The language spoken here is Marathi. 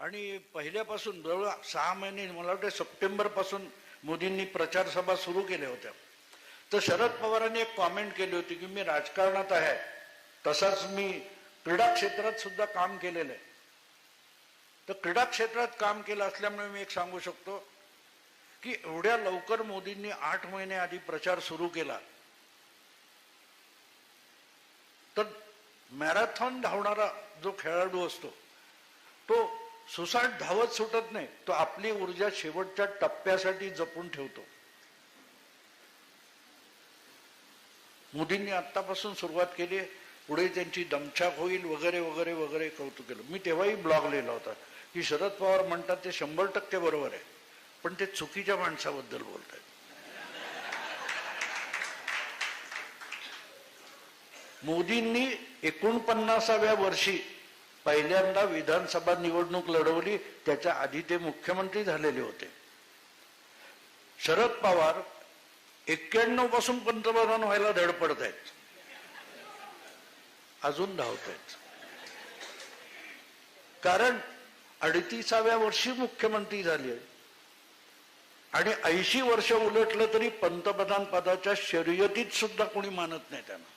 आणि पहिल्यापासून जवळ सहा महिने मला वाटतं सप्टेंबरपासून मोदींनी प्रचारसभा सुरू केल्या होत्या. तर शरद पवारांनी एक कॉमेंट केली होती की मी राजकारणात आहे. तसाच मी क्रीडा क्षेत्रात सुद्धा काम केलेलं आहे. तर क्रीडा क्षेत्रात काम केलं असल्यामुळे मी एक सांगू शकतो की एवढ्या लवकर मोदींनी आठ महिने आधी प्रचार सुरू केला. तर मॅरेथॉन धावणारा जो खेळाडू असतो तो सुसाट धावत सुटत नाही तो आपली ऊर्जा शेवटच्या टप्प्यासाठी जपून ठेवतो. मोदींनी आत्तापासून सुरुवात केली पुढे त्यांची दमछाक होईल वगैरे वगैरे वगैरे कौतुक केलं. मी तेव्हाही ब्लॉग लिहिला होता की शरद पवार म्हणतात ते शंभर टक्के बरोबर आहे पण ते चुकीच्या माणसाबद्दल बोलत आहेत मोदींनी एकोणपन्नासाव्या वर्षी पहिल्यांदा विधानसभा निवडणूक लढवली त्याच्या आधी ते मुख्यमंत्री झालेले होते. शरद पवार एक्क्याण्णवपासून पंतप्रधान व्हायला धडपडत आहेत. अजून धावत आहेत. कारण अडतीसाव्या वर्षी मुख्यमंत्री झाले. आणि ऐंशी वर्ष उलटलं तरी पंतप्रधान पदाच्या शर्यतीत सुद्धा कोणी मानत नाही त्यांना.